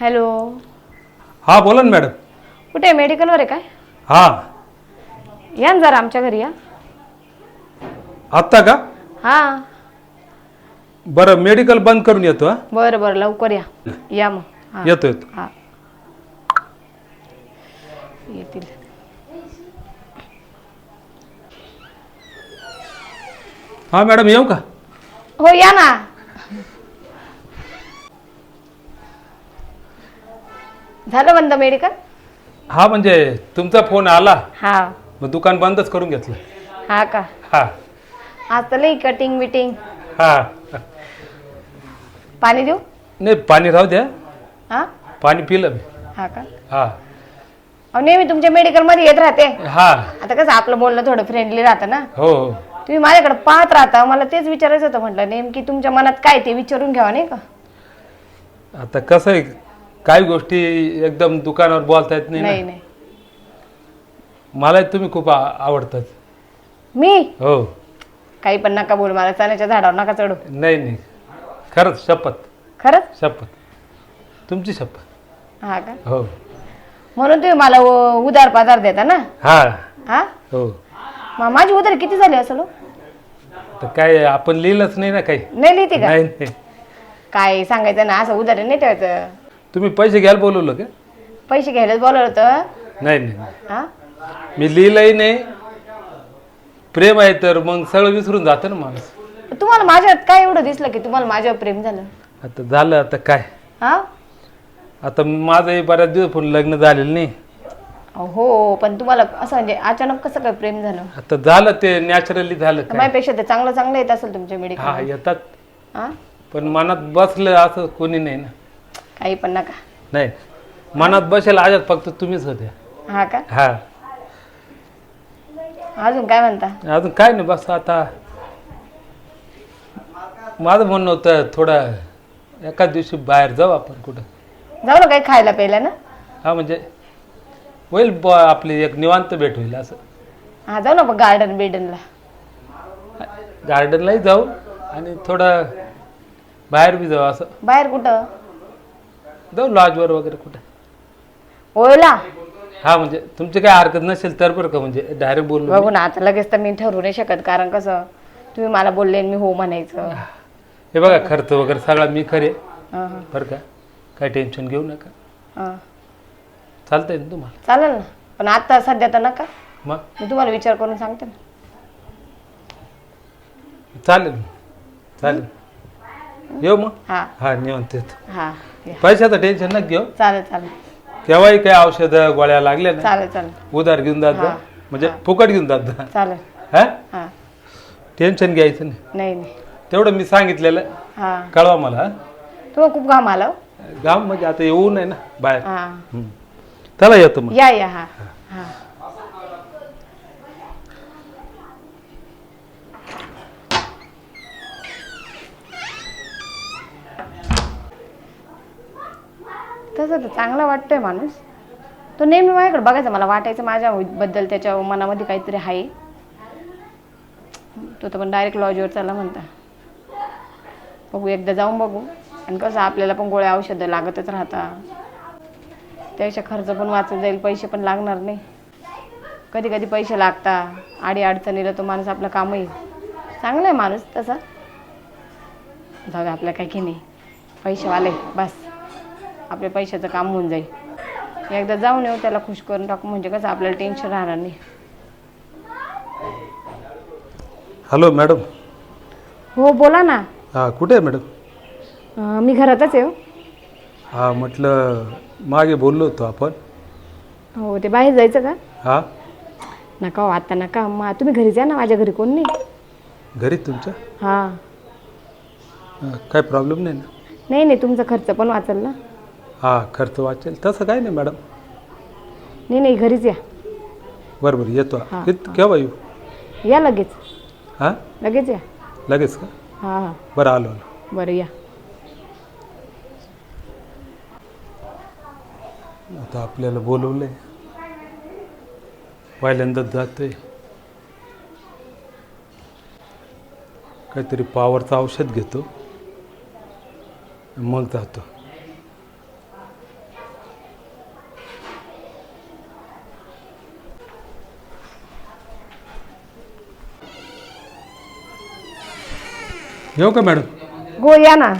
Hello. हा बोला ना मॅडम. कुठे मेडिकलवर आहे काय? हा. या ना जरा आमच्या घरी या. आत्ता का? हा. बरं मेडिकल बंद करून येतो हा? बरं बरं लवकर या. या मग. हा. येतो येतो. हा. येतील. हा मॅडम येऊ का? हो या ना. झालं बंद मेडिकल? हा म्हणजे तुमचा फोन आला. हा. मग दुकान बंदच करून घेतलं. हा का? हा. आज तर लई कटिंग बिटिंग. हा. पाणी देऊ? नाही पाणी राहू द्या. हा? पाणी पिलं मी. हा का? हा. अहो नेहमी तुमच्या मेडिकलमध्ये येत राहते. हा. आता कसं आपलं बोलणं थोडं फ्रेंडली राहतं ना? हो हो. तुम्ही माझ्याकडे पाहत राहता. मला तेच विचारायचं होतं म्हटलं नेमकी तुमच्या मनात काय ते विचारून घ्यावा नाही का? आता कसं आहे काही गोष्टी एकदम दुकानावर बोलता येत नाही नाही ना? नाही मला तुम्ही खूप आ- आवडतात. मी? हो. काही पण नका बोल मला चण्याच्या झाडावर नका चढू. नाही नाही. खरंच शपथ. खरंच? शपथ. तुमची शपथ. हा का? हो. म्हणून तुम्ही मला उ- उधार पाधार देता ना? हा. हा? हो. माझी उधार किती झाली असेल हो? तर काय आपण लिहिलंच नाही ना काही? नाही लिहिते का? नाही नाही. काय सांगायचं ना असं उधार नाही ठेवायचं. तुम्ही पैसे घ्यायला बोलवलं का? पैसे घ्यायलाच बोलवलं होतं? नाही नाही नाही. हा? मी लिहिलंही नाही. प्रेम आहे तर मग सगळं विसरून जातं ना माणूस. तुम्हाला माझ्यात काय एवढं दिसलं की तुम्हाला माझ्यावर प्रेम झालं? आता झालं आता काय? हा? आता माझंही बऱ्याच दिवस पण लग्न झालेलं नाही. हो पण तुम्हाला असं म्हणजे अचानक कसं काय प्रेम झालं? आता झालं ते नॅचरली झालं काय? माझ्यापेक्षा ते चांगलं चांगलं येत असेल तुमच्या मेडिकल हा येतात. हा? पण मनात बसलं असं कोणी नाही ना. काही पण नका. नाही मनात बसेल आजात फक्त तुम्हीच होते. हा का? हा. अजून काय म्हणता? अजून काय नाही बस आता. माझं म्हणणं होतं थोडं एका दिवशी बाहेर जाऊ आपण कुठं. जाऊ ना काही खायला प्यायला ना. हा म्हणजे होईल ब आपली एक निवांत भेट होईल असं. हा जाऊ ना मग गार्डन बिर्डनला गार्डनलाही जाऊ आणि थोडं बाहेर बी जाऊ असं. बाहेर कुठं? जाऊ लॉजवर वगैरे कुठं. ओला. हा म्हणजे तुमची काय हरकत नसेल तर बरं का म्हणजे डायरेक्ट बोलू बघू ना आता लगेच तर मी ठरवू नाही शकत कारण कसं तुम्ही मला बोलले आणि मी हो म्हणायचं. हे बघा खर्च वगैरे सगळा मी खरे. हा, हा, बरं का काय टेन्शन घेऊ नका. हा. चालतंय ना तुम्हाला? चालेल ना पण आता सध्या तर नका. मग? मी तुम्हाला विचार करून सांगते ना. चालेल चालेल. येऊ मग? हा. हा निवांत येतो. हा. पैशाचं टेन्शन नका घेऊ. चालेल चालेल. केव्हाही काय औषधं गोळ्या लागल्या ना चालेल चालेल. उधार घेऊन जात जा. म्हणजे फुकट घेऊन जात जा. चालेल. हा? हा. टेन्शन घ्यायचं नाही. नाही नाही. तेवढं मी सांगितलेलं. हा. कळवा मला हा? खूप घाम आला हो? गाव म्हणजे आता येऊ नये ना बाहेर. हा. हम्म. चला येतो मग. या या हा. हा. तसं तर चांगला वाटतोय माणूस. तो नेहमी माझ्याकडे बघायचा मला वाटायचं माझ्याबद्दल त्याच्या मनामध्ये काहीतरी आहे. तो तर पण डायरेक्ट लॉजवर चला म्हणता. बघू एकदा जाऊन बघू. आणि कसं आपल्याला पण गोळ्या औषधं लागतच राहता. त्यापेक्षा खर्च पण वाचत जाईल पैसे पण लागणार नाही. कधी कधी पैसे लागता. आडी अडचणीला तो माणूस आपलं काम येईल चांगला आहे माणूस तसा. जाऊ आपल्या आपलं काही की नाही. पैसेवाले बस. आपल्या पैशाचं काम होऊन जाईल. एकदा जाऊन येऊ त्याला खुश करून टाकू. म्हणजे कसं आपल्याला टेन्शन राहणार नाही. हॅलो मॅडम हो बोला ना. हा कुठे आहे मॅडम अं, मी घरातच आहे हो. हा म्हटलं मागे बोललो होतो आपण. हो ते बाहेर जायचं का? हा? नका हो आता नका. मग तुम्ही घरी जा ना माझ्या घरी कोण नाही. घरी तुमच्या? हां. हा, काय प्रॉब्लेम नाही ना? नाही नाही तुमचा खर्च पण वाचल ना. हा खर्च वाचेल. तसं काय नाही मॅडम. नाही नाही घरीच या. बरं बरं येतो. हा, कित केव्हा येऊ? या लगेच. हां? लगेच या. लगेच का? हां हां. बरं आलो आलो. बरं या. आता आपल्याला बोलवलंय. पहिल्यांदाच जातोय. काहीतरी पॉवरचं औषध घेतो. मग जातो. येऊ का मॅडम? हो या ना.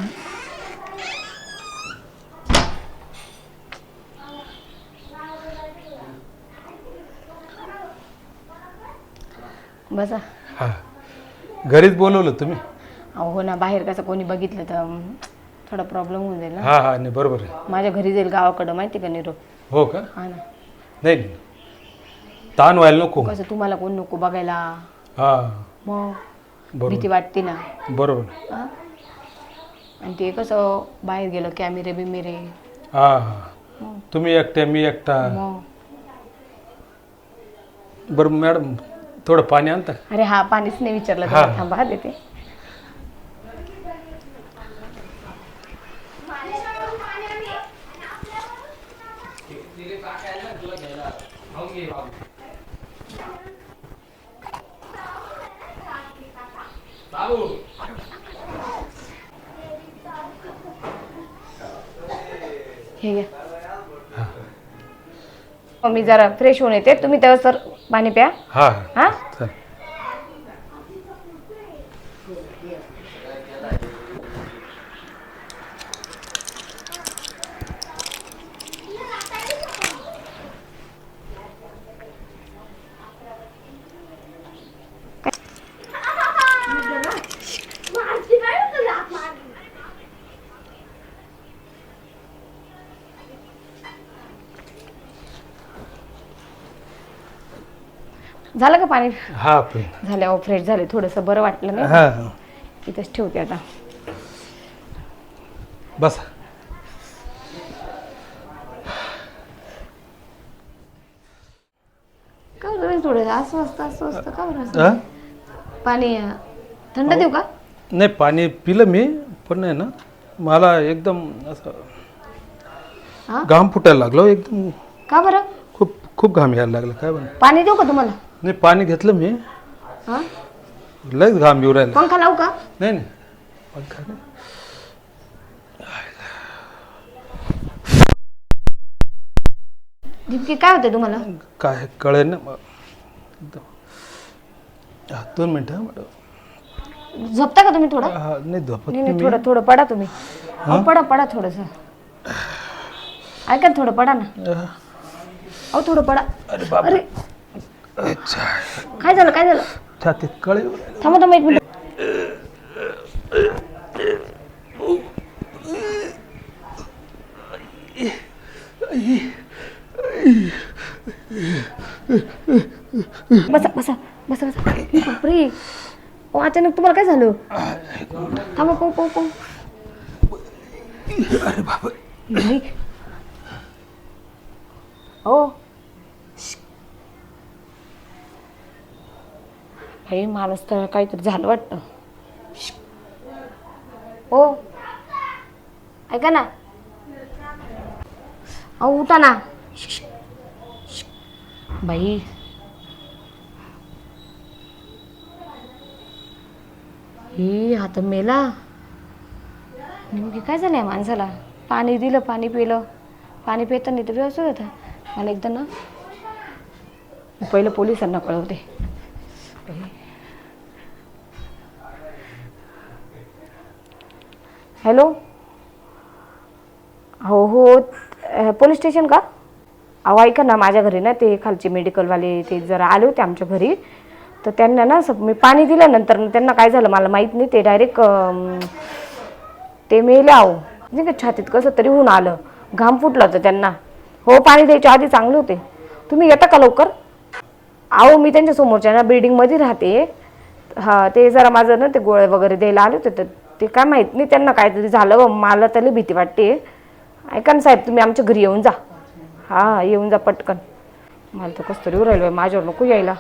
बसा. हां. घरीच बोलवलं तुम्ही? अहो हो ना. बाहेर कसं कोणी बघितलं तर थोडा प्रॉब्लेम होऊन जाईल ना. हां हां नाही बरोबर आहे. माझ्या घरी जाईल गावाकडं माहिती का निरोप? हो का? हा ना. नाही नाही. ताण व्हायला नको. कसं तुम्हाला कोण नको बघायला? हां. मग? भीती वाटते ना. बरोबर. हा? आणि ते कसं बाहेर गेलं कॅमेरे बिमेरे हां हां. तुम्ही एकट्या मी एकटा. मग? बरं मॅडम थोडं पाणी आणता अरे हा पाणीच नाही विचारलं हा. तुम्हाला. थांबा हा देते. हे घ्या मग मी जरा फ्रेश होऊन येते. तुम्ही तेव्हा सर पाणी प्या. हां. हा? चल. झालं का पाणी? हां पण फ्रेश झाले. थोडंसं बरं वाटलं नाही. हां. इथंच ठेवते आता. बस. का बरं थोडं असं असतं असं का बरं असं? हां पाणी अं, थंड देऊ का? नाही पाणी पिलं मी पण नाही ना मला एकदम असं हा घाम फुटायला लागलो एकदम का बरं? खूप खूप घाम यायला लागला. काय बरं पाणी देऊ का तुम्हाला? नाही पाणी घेतलं मी. हा? लयच घाम येऊ राहिला. पंखा लावू का? नाही नाही. पंखा नाही. काय होते तुम्हाला? काय कळेल ना मग. एकदम. हा, दोन मिनटं हा मॅडम. झोपता का तुम्ही थोडं? हा, नाही झोपत नाही नाही नाही मी. थोडं थोडं पडा तुम्ही. अहो पडा पडा थोडस. ऐका ना, थोडं पडा ना. हा. अहो थोडं पडा. अरे बाप अरे काय झालं काय झालं? छातीत कळे. थांबा थांबा एक मिनिट. बसा बसा बसा बसा. बापरे. ओ अचानक तुम्हाला काय झालं? थांबा पाहू पाहू पाहू. अरे नाही. हो काही माणूस तर काहीतरी झालं वाटतं. हो. ऐका ना. अहो उठा ना. बाई. ही आता मेला. नेमकी काय झालं आहे माणसाला? पाणी दिलं पाणी पिलं. पाणी पिताना तर व्यवस्थित होता. मला एकदा ना पहिलं पोलिसांना कळवते. हॅलो? हो हो पोलीस स्टेशन का? अहो ऐका ना माझ्या घरी ना ते खालचे मेडिकलवाले ते जरा आले होते आमच्या घरी. तर त्यांना ना असं मी पाणी दिल्यानंतर त्यांना काय झालं मला माहीत नाही ते डायरेक्ट ते मेले आहो नाही का छातीत कसं तरी होऊन आलं. घाम फुटला होतं त्यांना. हो पाणी द्यायच्या आधी चांगले होते. तुम्ही येता का लवकर? आहो मी त्यांच्या समोरच्या ना बिल्डिंगमध्ये राहते. हां ते जरा माझं ना ते गोळे वगैरे द्यायला आले होते तर ते काय माहीत नाही त्यांना काहीतरी झालं बा मला त्याला भीती वाटते. ऐका ना साहेब तुम्ही आमच्या घरी येऊन जा. हां येऊन जा पटकन. मला तर कसं तरी उरायलं बाई, माझ्यावर नको यायला.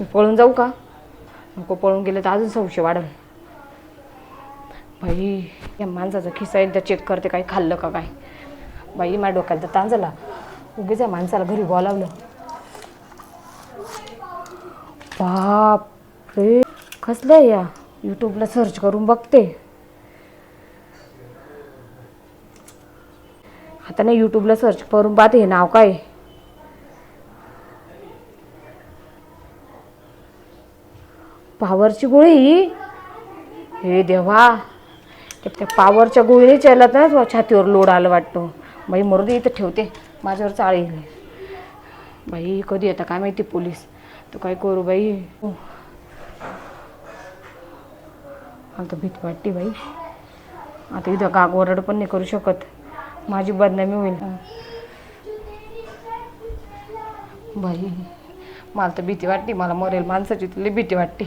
मी पळून जाऊ का? नको पळून गेलं तर अजून संशय वाढेल. बाई या माणसाचा खिसा एकदा चेक करते काही खाल्लं का काय? बाई माझ्या डोक्यात तर ताण झाला. उगीच या माणसाला घरी बोलावलं. बाप रे कसलं आहे या? यूट्यूबला सर्च करून बघते. आता नाही यूट्यूबला सर्च करून पाहते हे नाव काय? पावरची पॉवरची गोळी? हे देवा. त्या पावरच्या गोळी चालत ना छातीवर लोड आलं वाटतो. बाई मरू दे इथं ठेवते. माझ्यावर चाळी बाई कधी येतं काय माहिती पोलीस? तू काय करू बाई? आता भीती वाटते बाई. आता इथं गाग ओरड पण नाही करू शकत. माझी बदनामी होईल. बाई मला तर भीती वाटते. मला मरेल माणसाची तुला भीती वाटते.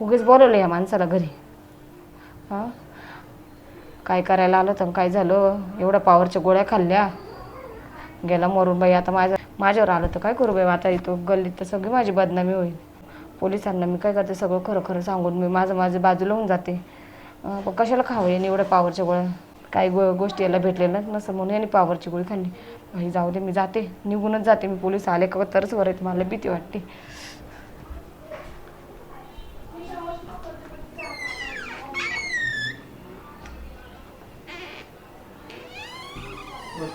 उगीच बोलवलं या माणसाला घरी. हां? काय करायला आलं तर काय झालं? एवढ्या पावरच्या गोळ्या खाल्ल्या. गेला मरून बाई. आता माझ्या माझ्यावर आलं तर काय करू बाई? आता इथं गल्लीत तर सगळी माझी बदनामी होईल. पोलिसांना मी काय करते सगळं खरं खरं सांगून मी माझं माझं बाजूला होऊन जाते. पण कशाला खावं याने एवढ्या पावरच्या गोळ्या? काही गो गोष्टी याला भेटलेल्या नसं म्हणून याने पावरची गोळी खाल्ली. भाई जाऊ दे मी जाते. निघूनच जाते मी पोलीस आले का तरच वर येते मला भीती वाटते.